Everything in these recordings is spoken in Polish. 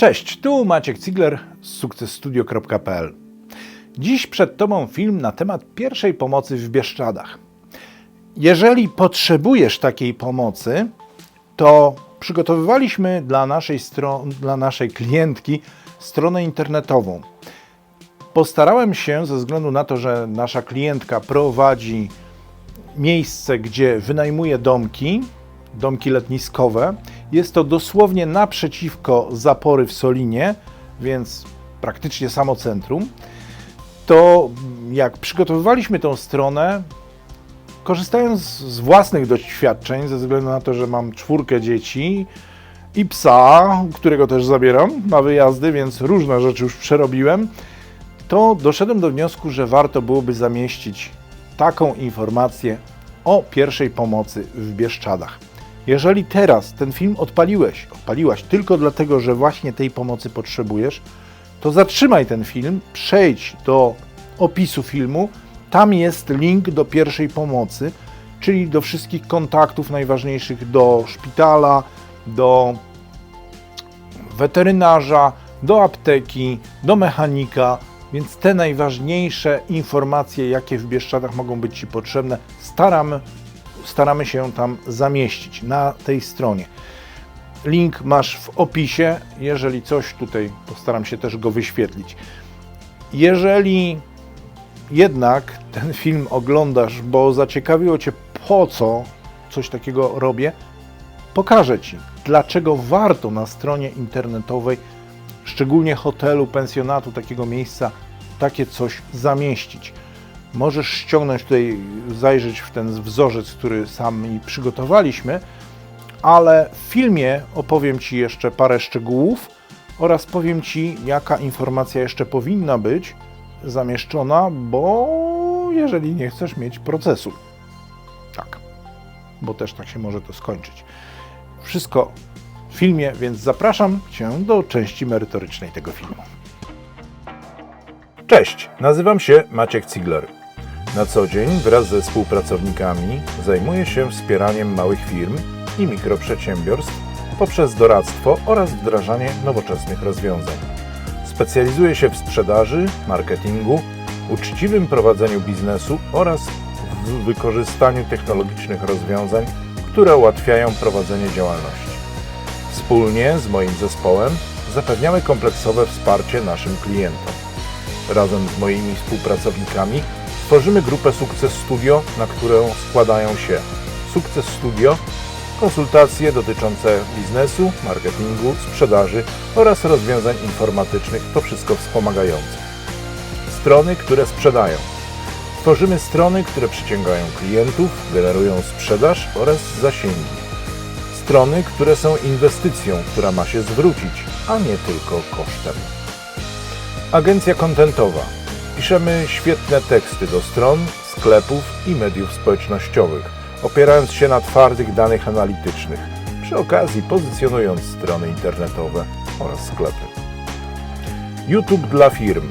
Cześć, tu Maciek Cigler z sukcesstudio.pl. Dziś przed Tobą film na temat pierwszej pomocy w Bieszczadach. Jeżeli potrzebujesz takiej pomocy, to przygotowywaliśmy dla naszej, stro- dla naszej klientki stronę internetową. Postarałem się, ze względu na to, że nasza klientka prowadzi miejsce, gdzie wynajmuje domki, domki letniskowe. Jest to dosłownie naprzeciwko zapory w Solinie, więc praktycznie samo centrum. To jak przygotowywaliśmy tą stronę, korzystając z własnych doświadczeń, ze względu na to, że mam czwórkę dzieci i psa, którego też zabieram na wyjazdy, więc różne rzeczy już przerobiłem, to doszedłem do wniosku, że warto byłoby zamieścić taką informację o pierwszej pomocy w Bieszczadach. Jeżeli teraz ten film odpaliłeś, odpaliłaś tylko dlatego, że właśnie tej pomocy potrzebujesz, to zatrzymaj ten film, przejdź do opisu filmu. Tam jest link do pierwszej pomocy, czyli do wszystkich kontaktów najważniejszych do szpitala, do weterynarza, do apteki, do mechanika, więc te najważniejsze informacje, jakie w Bieszczadach mogą być Ci potrzebne, staramy, staramy się tam zamieścić na tej stronie. Link masz w opisie, jeżeli coś tutaj postaram się też go wyświetlić. Jeżeli jednak ten film oglądasz, bo zaciekawiło Cię po co coś takiego robię, pokażę Ci, dlaczego warto na stronie internetowej, szczególnie hotelu, pensjonatu, takiego miejsca, takie coś zamieścić. Możesz ściągnąć tutaj, zajrzeć w ten wzorzec, który sami przygotowaliśmy, ale w filmie opowiem Ci jeszcze parę szczegółów oraz powiem Ci, jaka informacja jeszcze powinna być zamieszczona, bo jeżeli nie chcesz mieć procesu. Tak, bo też tak się może to skończyć. Wszystko w filmie, więc zapraszam Cię do części merytorycznej tego filmu. Cześć, nazywam się Maciek Cigler. Na co dzień wraz ze współpracownikami zajmuję się wspieraniem małych firm i mikroprzedsiębiorstw poprzez doradztwo oraz wdrażanie nowoczesnych rozwiązań. Specjalizuję się w sprzedaży, marketingu, uczciwym prowadzeniu biznesu oraz w wykorzystaniu technologicznych rozwiązań, które ułatwiają prowadzenie działalności. Wspólnie z moim zespołem zapewniamy kompleksowe wsparcie naszym klientom. Razem z moimi współpracownikami tworzymy grupę Sukces Studio, na którą składają się Sukces Studio, konsultacje dotyczące biznesu, marketingu, sprzedaży oraz rozwiązań informatycznych, to wszystko wspomagające. Strony, które sprzedają. Tworzymy strony, które przyciągają klientów, generują sprzedaż oraz zasięgi. Strony, które są inwestycją, która ma się zwrócić, a nie tylko kosztem. Agencja kontentowa. Piszemy świetne teksty do stron, sklepów i mediów społecznościowych, opierając się na twardych danych analitycznych, przy okazji pozycjonując strony internetowe oraz sklepy. YouTube dla firm.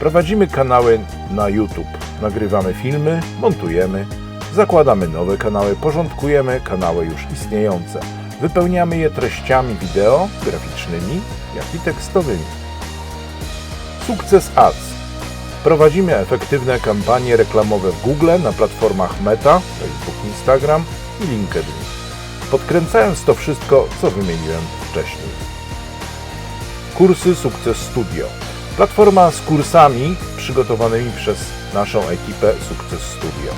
Prowadzimy kanały na YouTube, nagrywamy filmy, montujemy, zakładamy nowe kanały, porządkujemy kanały już istniejące, wypełniamy je treściami wideo, graficznymi, jak i tekstowymi. Sukces Ads. Prowadzimy efektywne kampanie reklamowe w Google na platformach Meta, Facebook, Instagram i LinkedIn, podkręcając to wszystko, co wymieniłem wcześniej. Kursy Sukces Studio. Platforma z kursami przygotowanymi przez naszą ekipę Sukces Studio.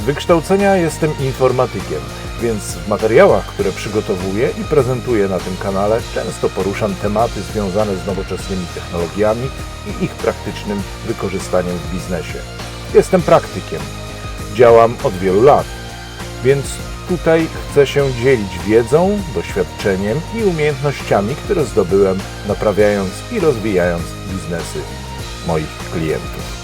Z wykształcenia jestem informatykiem, więc w materiałach, które przygotowuję i prezentuję na tym kanale, często poruszam tematy związane z nowoczesnymi technologiami i ich praktycznym wykorzystaniem w biznesie. Jestem praktykiem. Działam od wielu lat, więc tutaj chcę się dzielić wiedzą, doświadczeniem i umiejętnościami, które zdobyłem naprawiając i rozwijając biznesy moich klientów.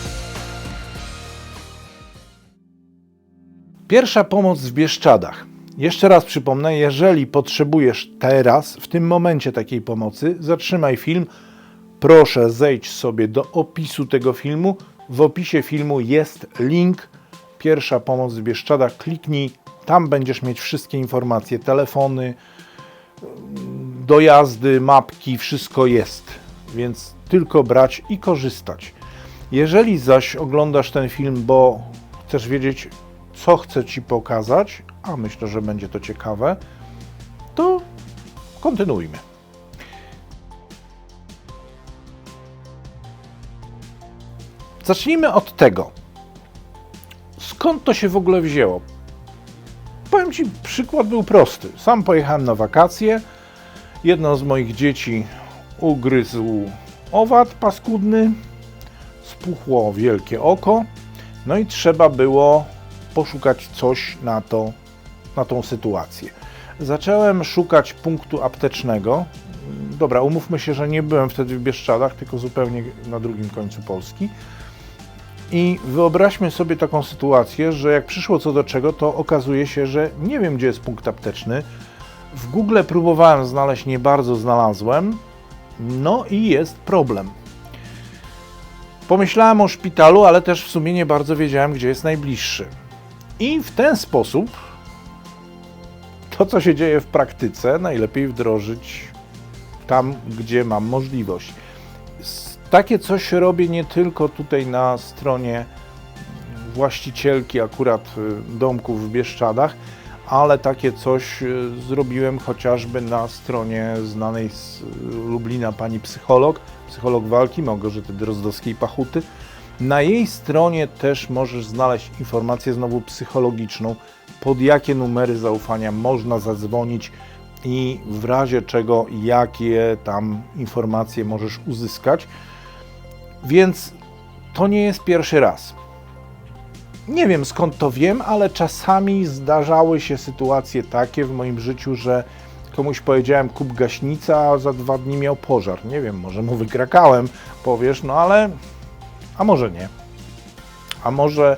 Pierwsza pomoc w Bieszczadach. Jeszcze raz przypomnę, jeżeli potrzebujesz teraz, w tym momencie takiej pomocy, zatrzymaj film. Proszę zejdź sobie do opisu tego filmu. W opisie filmu jest link. Pierwsza pomoc w Bieszczadach. Kliknij, tam będziesz mieć wszystkie informacje, telefony, dojazdy, mapki, wszystko jest, więc tylko brać i korzystać. Jeżeli zaś oglądasz ten film, bo chcesz wiedzieć, co chcę Ci pokazać, a myślę, że będzie to ciekawe, to kontynuujmy. Zacznijmy od tego. Skąd to się w ogóle wzięło? Powiem Ci, przykład był prosty. Sam pojechałem na wakacje. Jedno z moich dzieci ugryzł owad paskudny, spuchło wielkie oko, no i trzeba było poszukać coś na, to, na tą sytuację. Zacząłem szukać punktu aptecznego. Dobra, umówmy się, że nie byłem wtedy w Bieszczadach, tylko zupełnie na drugim końcu Polski. I wyobraźmy sobie taką sytuację, że jak przyszło co do czego, to okazuje się, że nie wiem, gdzie jest punkt apteczny. W Google próbowałem znaleźć, nie bardzo znalazłem. No i jest problem. Pomyślałem o szpitalu, ale też w sumie nie bardzo wiedziałem, gdzie jest najbliższy. I w ten sposób to, co się dzieje w praktyce, najlepiej wdrożyć tam, gdzie mam możliwość. Takie coś robię nie tylko tutaj na stronie właścicielki akurat y, domków w Bieszczadach, ale takie coś y, zrobiłem chociażby na stronie znanej z y, Lublina pani psycholog, psycholog walki Małgorzaty Drozdowskiej-Pachuty. Na jej stronie też możesz znaleźć informację znowu psychologiczną, pod jakie numery zaufania można zadzwonić i w razie czego jakie tam informacje możesz uzyskać. Więc to nie jest pierwszy raz. Nie wiem skąd to wiem, ale czasami zdarzały się sytuacje takie w moim życiu, że komuś powiedziałem kup gaśnica, a za dwa dni miał pożar. Nie wiem, może mu wykrakałem, powiesz, no ale a może nie. A może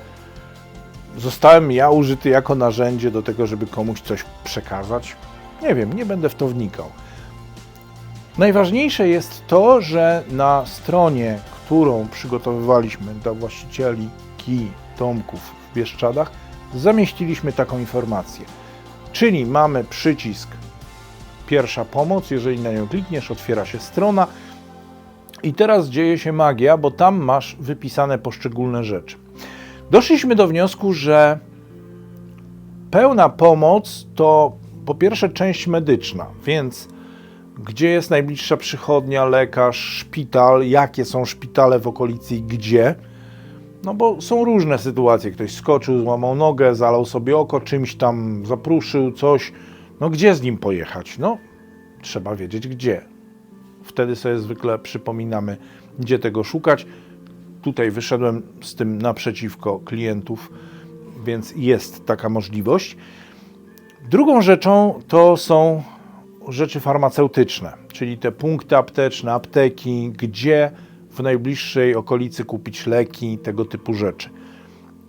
zostałem ja użyty jako narzędzie do tego, żeby komuś coś przekazać? Nie wiem, nie będę w to wnikał. Najważniejsze jest to, że na stronie, którą przygotowywaliśmy dla właścicieli kij domków w Bieszczadach, zamieściliśmy taką informację. Czyli mamy przycisk pierwsza pomoc, jeżeli na nią klikniesz, otwiera się strona i teraz dzieje się magia, bo tam masz wypisane poszczególne rzeczy. Doszliśmy do wniosku, że pełna pomoc to po pierwsze część medyczna, więc gdzie jest najbliższa przychodnia, lekarz, szpital, jakie są szpitale w okolicy i gdzie. No bo są różne sytuacje. Ktoś skoczył, złamał nogę, zalał sobie oko, czymś tam zapruszył, coś. No gdzie z nim pojechać? No trzeba wiedzieć gdzie. Wtedy sobie zwykle przypominamy, gdzie tego szukać. Tutaj wyszedłem z tym naprzeciwko klientów, więc jest taka możliwość. Drugą rzeczą to są rzeczy farmaceutyczne, czyli te punkty apteczne, apteki, gdzie w najbliższej okolicy kupić leki, tego typu rzeczy.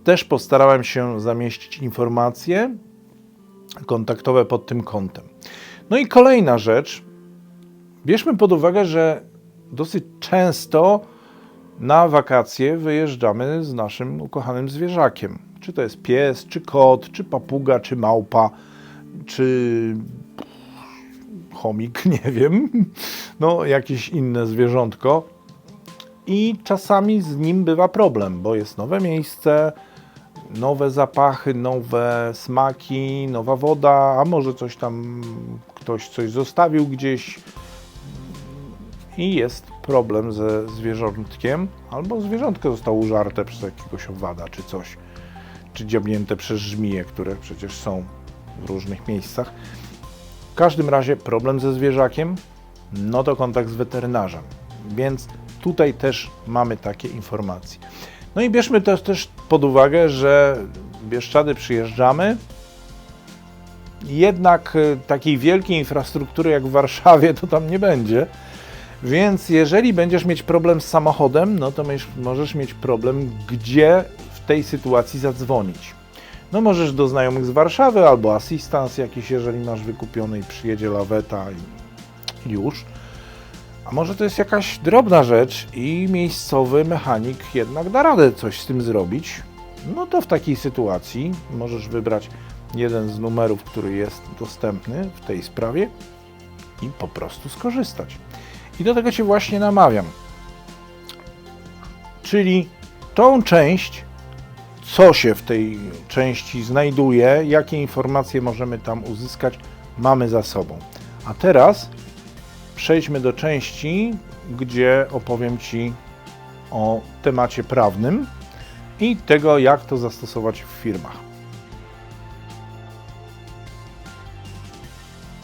Też postarałem się zamieścić informacje kontaktowe pod tym kątem. No i kolejna rzecz. Bierzmy pod uwagę, że dosyć często na wakacje wyjeżdżamy z naszym ukochanym zwierzakiem. Czy to jest pies, czy kot, czy papuga, czy małpa, czy chomik, nie wiem, no jakieś inne zwierzątko. I czasami z nim bywa problem, bo jest nowe miejsce, nowe zapachy, nowe smaki, nowa woda, a może coś tam ktoś coś zostawił gdzieś i jest problem ze zwierzątkiem, albo zwierzątko zostało użarte przez jakiegoś owada czy coś, czy dziabnięte przez żmije, które przecież są w różnych miejscach. W każdym razie problem ze zwierzakiem, no to kontakt z weterynarzem. Więc tutaj też mamy takie informacje. No i bierzmy też, też pod uwagę, że Bieszczady przyjeżdżamy, jednak y, takiej wielkiej infrastruktury jak w Warszawie to tam nie będzie. Więc jeżeli będziesz mieć problem z samochodem, no to możesz mieć problem, gdzie w tej sytuacji zadzwonić. No możesz do znajomych z Warszawy albo asystans jakiś, jeżeli masz wykupiony i przyjedzie laweta i już. A może to jest jakaś drobna rzecz i miejscowy mechanik jednak da radę coś z tym zrobić. No to w takiej sytuacji możesz wybrać jeden z numerów, który jest dostępny w tej sprawie i po prostu skorzystać. I do tego Cię właśnie namawiam. Czyli tą część, co się w tej części znajduje, jakie informacje możemy tam uzyskać, mamy za sobą. A teraz przejdźmy do części, gdzie opowiem Ci o temacie prawnym i tego, jak to zastosować w firmach.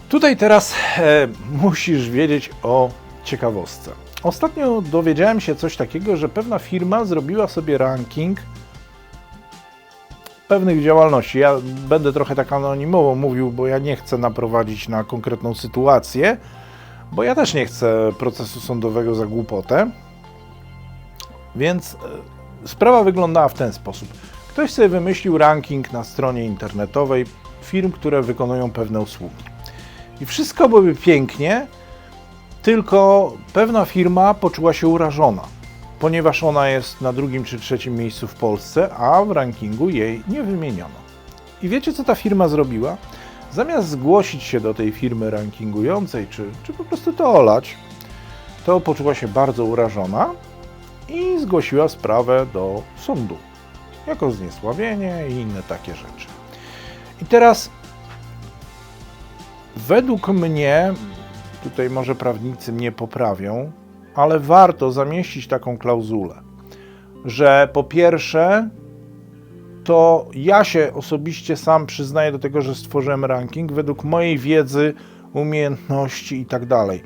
Tutaj teraz e, musisz wiedzieć o ciekawostce. Ostatnio dowiedziałem się coś takiego, że pewna firma zrobiła sobie ranking pewnych działalności. Ja będę trochę tak anonimowo mówił, bo ja nie chcę naprowadzić na konkretną sytuację, bo ja też nie chcę procesu sądowego za głupotę. Więc e, sprawa wyglądała w ten sposób. Ktoś sobie wymyślił ranking na stronie internetowej firm, które wykonują pewne usługi. I wszystko byłoby pięknie, tylko pewna firma poczuła się urażona, ponieważ ona jest na drugim czy trzecim miejscu w Polsce, a w rankingu jej nie wymieniono. I wiecie, co ta firma zrobiła? Zamiast zgłosić się do tej firmy rankingującej, czy, czy po prostu to olać, to poczuła się bardzo urażona i zgłosiła sprawę do sądu jako zniesławienie i inne takie rzeczy. I teraz według mnie, tutaj może prawnicy mnie poprawią, ale warto zamieścić taką klauzulę, że po pierwsze, to ja się osobiście sam przyznaję do tego, że stworzyłem ranking według mojej wiedzy, umiejętności i tak dalej.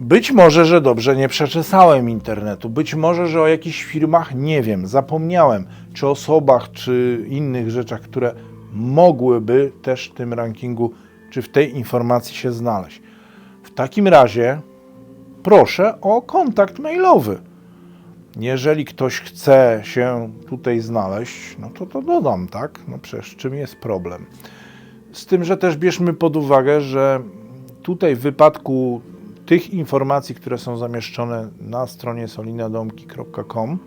Być może, że dobrze nie przeczesałem internetu, być może, że o jakichś firmach nie wiem, zapomniałem, czy osobach, czy innych rzeczach, które mogłyby też w tym rankingu, czy w tej informacji się znaleźć. W takim razie proszę o kontakt mailowy. Jeżeli ktoś chce się tutaj znaleźć, no to to dodam, tak? No przecież czym jest problem? Z tym, że też bierzmy pod uwagę, że tutaj w wypadku tych informacji, które są zamieszczone na stronie solinadomki.com,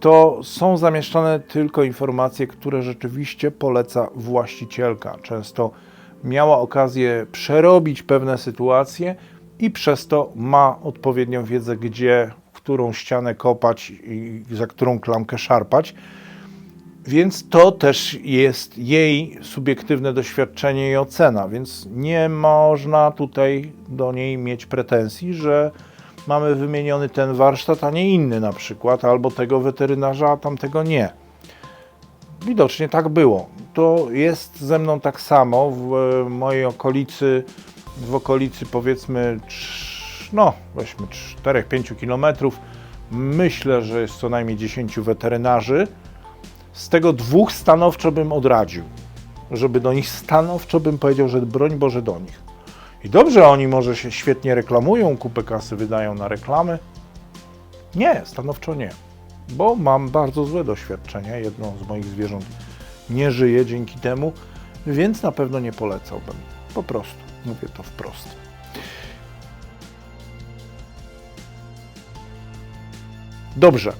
to są zamieszczone tylko informacje, które rzeczywiście poleca właścicielka. Często miała okazję przerobić pewne sytuacje i przez to ma odpowiednią wiedzę, gdzie, którą ścianę kopać i za którą klamkę szarpać. Więc to też jest jej subiektywne doświadczenie i ocena, więc nie można tutaj do niej mieć pretensji, że mamy wymieniony ten warsztat, a nie inny na przykład, albo tego weterynarza, a tamtego nie. Widocznie tak było. To jest ze mną tak samo w mojej okolicy, w okolicy powiedzmy, no weźmy 4-5 kilometrów. Myślę, że jest co najmniej 10 weterynarzy. Z tego dwóch stanowczo bym odradził, żeby do nich stanowczo bym powiedział, że broń Boże do nich. I dobrze, oni może się świetnie reklamują, kupę kasy wydają na reklamy. Nie, stanowczo nie, bo mam bardzo złe doświadczenia. Jedno z moich zwierząt nie żyje dzięki temu, więc na pewno nie polecałbym. Po prostu, mówię to wprost. Dobrze,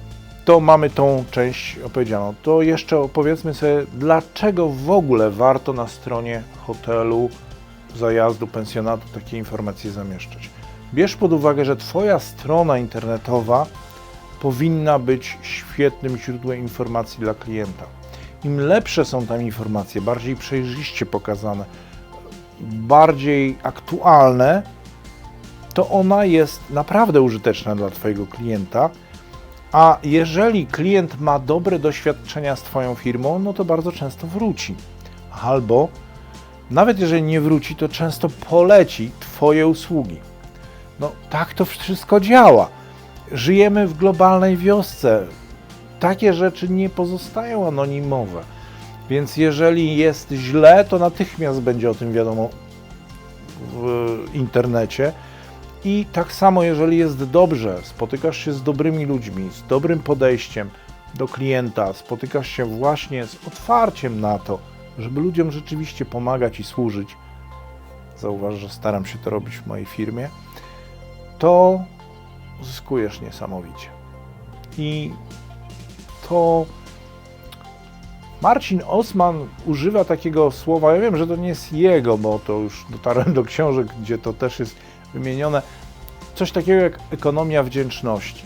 to mamy tą część opowiedzianą. To jeszcze opowiedzmy sobie, dlaczego w ogóle warto na stronie hotelu, zajazdu, pensjonatu takie informacje zamieszczać. Bierz pod uwagę, że Twoja strona internetowa powinna być świetnym źródłem informacji dla klienta. Im lepsze są tam informacje, bardziej przejrzyście pokazane, bardziej aktualne, to ona jest naprawdę użyteczna dla Twojego klienta. A jeżeli klient ma dobre doświadczenia z Twoją firmą, no to bardzo często wróci. Albo nawet jeżeli nie wróci, to często poleci Twoje usługi. No tak to wszystko działa. Żyjemy w globalnej wiosce. Takie rzeczy nie pozostają anonimowe. Więc jeżeli jest źle, to natychmiast będzie o tym wiadomo w internecie. I tak samo, jeżeli jest dobrze, spotykasz się z dobrymi ludźmi, z dobrym podejściem do klienta, spotykasz się właśnie z otwarciem na to, żeby ludziom rzeczywiście pomagać i służyć. Zauważ, że staram się to robić w mojej firmie, to zyskujesz niesamowicie. I to Marcin Osman używa takiego słowa, ja wiem, że to nie jest jego, bo to już dotarłem do książek, gdzie to też jest wymienione, coś takiego jak ekonomia wdzięczności.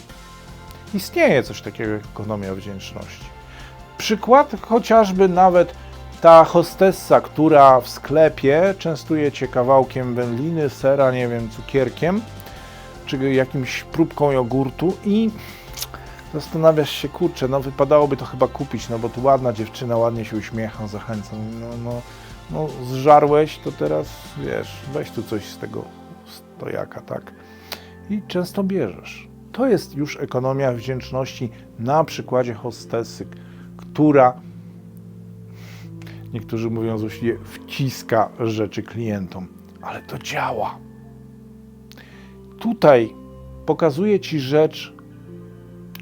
Istnieje coś takiego jak ekonomia wdzięczności. Przykład chociażby nawet ta hostessa, która w sklepie częstuje cię kawałkiem wędliny, sera, nie wiem, cukierkiem, czy jakimś próbką jogurtu i zastanawiasz się, kurczę, no wypadałoby to chyba kupić, no bo tu ładna dziewczyna, ładnie się uśmiecha, zachęca. No, no, no zżarłeś, to teraz, wiesz, weź tu coś z tego stojaka, tak? I często bierzesz. To jest już ekonomia wdzięczności na przykładzie hostesy, która, niektórzy mówią złośliwie, wciska rzeczy klientom, ale to działa. Tutaj pokazuje Ci rzecz,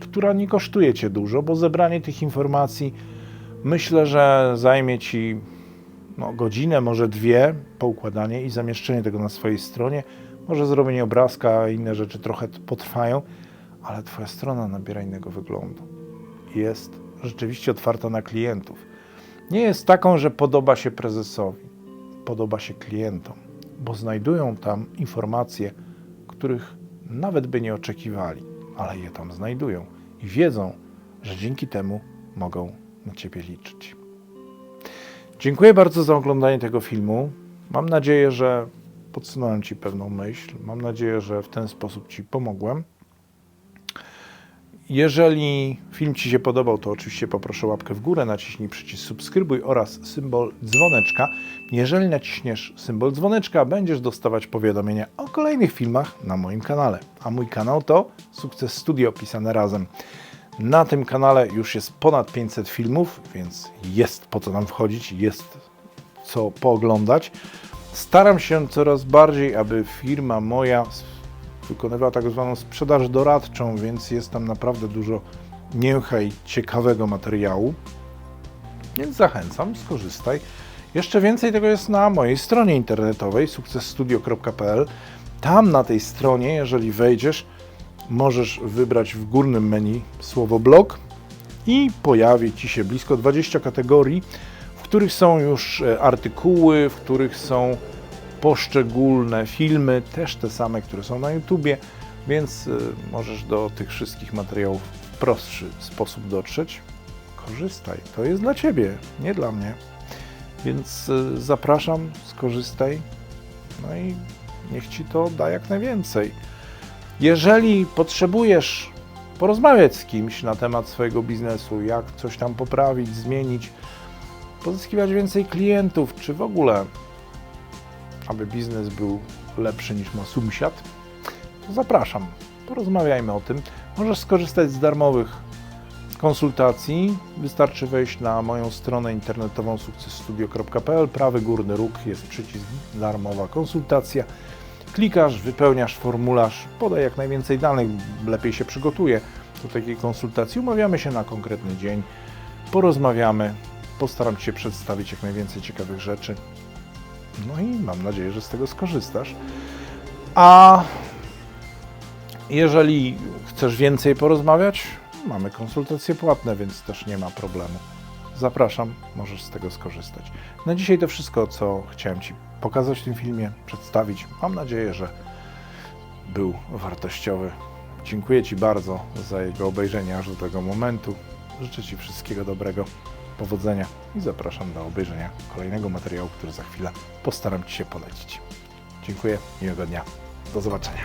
która nie kosztuje Cię dużo, bo zebranie tych informacji myślę, że zajmie Ci no, godzinę, może dwie, poukładanie i zamieszczenie tego na swojej stronie. Może zrobienie obrazka, inne rzeczy trochę potrwają, ale Twoja strona nabiera innego wyglądu. Jest rzeczywiście otwarta na klientów. Nie jest taką, że podoba się prezesowi, podoba się klientom, bo znajdują tam informacje, których nawet by nie oczekiwali, ale je tam znajdują i wiedzą, że dzięki temu mogą na Ciebie liczyć. Dziękuję bardzo za oglądanie tego filmu. Mam nadzieję, że podsunąłem Ci pewną myśl. Mam nadzieję, że w ten sposób Ci pomogłem. Jeżeli film Ci się podobał, to oczywiście poproszę łapkę w górę, naciśnij przycisk subskrybuj oraz symbol dzwoneczka. Jeżeli naciśniesz symbol dzwoneczka, będziesz dostawać powiadomienia o kolejnych filmach na moim kanale. A mój kanał to Sukces Studio pisane razem. Na tym kanale już jest ponad 500 filmów, więc jest po co nam wchodzić, jest co pooglądać. Staram się coraz bardziej, aby firma moja wykonywała tak zwaną sprzedaż doradczą, więc jest tam naprawdę dużo mięcha i ciekawego materiału. Więc zachęcam, skorzystaj. Jeszcze więcej tego jest na mojej stronie internetowej sukcesstudio.pl. Tam na tej stronie, jeżeli wejdziesz, możesz wybrać w górnym menu słowo blog i pojawi Ci się blisko 20 kategorii, w których są już e, artykuły, w których są poszczególne filmy, też te same, które są na YouTubie, więc y, możesz do tych wszystkich materiałów w prostszy sposób dotrzeć. Korzystaj, to jest dla Ciebie, nie dla mnie. Więc y, zapraszam, skorzystaj, no i niech Ci to da jak najwięcej. Jeżeli potrzebujesz porozmawiać z kimś na temat swojego biznesu, jak coś tam poprawić, zmienić, pozyskiwać więcej klientów, czy w ogóle aby biznes był lepszy niż ma sąsiad, to zapraszam. Porozmawiajmy o tym. Możesz skorzystać z darmowych konsultacji. Wystarczy wejść na moją stronę internetową sukcesstudio.pl. Prawy górny róg jest przycisk darmowa konsultacja. Klikasz, wypełniasz formularz, podaj jak najwięcej danych, lepiej się przygotuje do takiej konsultacji. Umawiamy się na konkretny dzień, porozmawiamy, postaram się przedstawić jak najwięcej ciekawych rzeczy. No i mam nadzieję, że z tego skorzystasz. A jeżeli chcesz więcej porozmawiać, mamy konsultacje płatne, więc też nie ma problemu. Zapraszam, możesz z tego skorzystać. Na dzisiaj to wszystko, co chciałem Ci pokazać w tym filmie, przedstawić. Mam nadzieję, że był wartościowy. Dziękuję Ci bardzo za jego obejrzenie aż do tego momentu. Życzę Ci wszystkiego dobrego powodzenia i zapraszam do obejrzenia kolejnego materiału, który za chwilę postaram Ci się polecić. Dziękuję, miłego dnia. Do zobaczenia.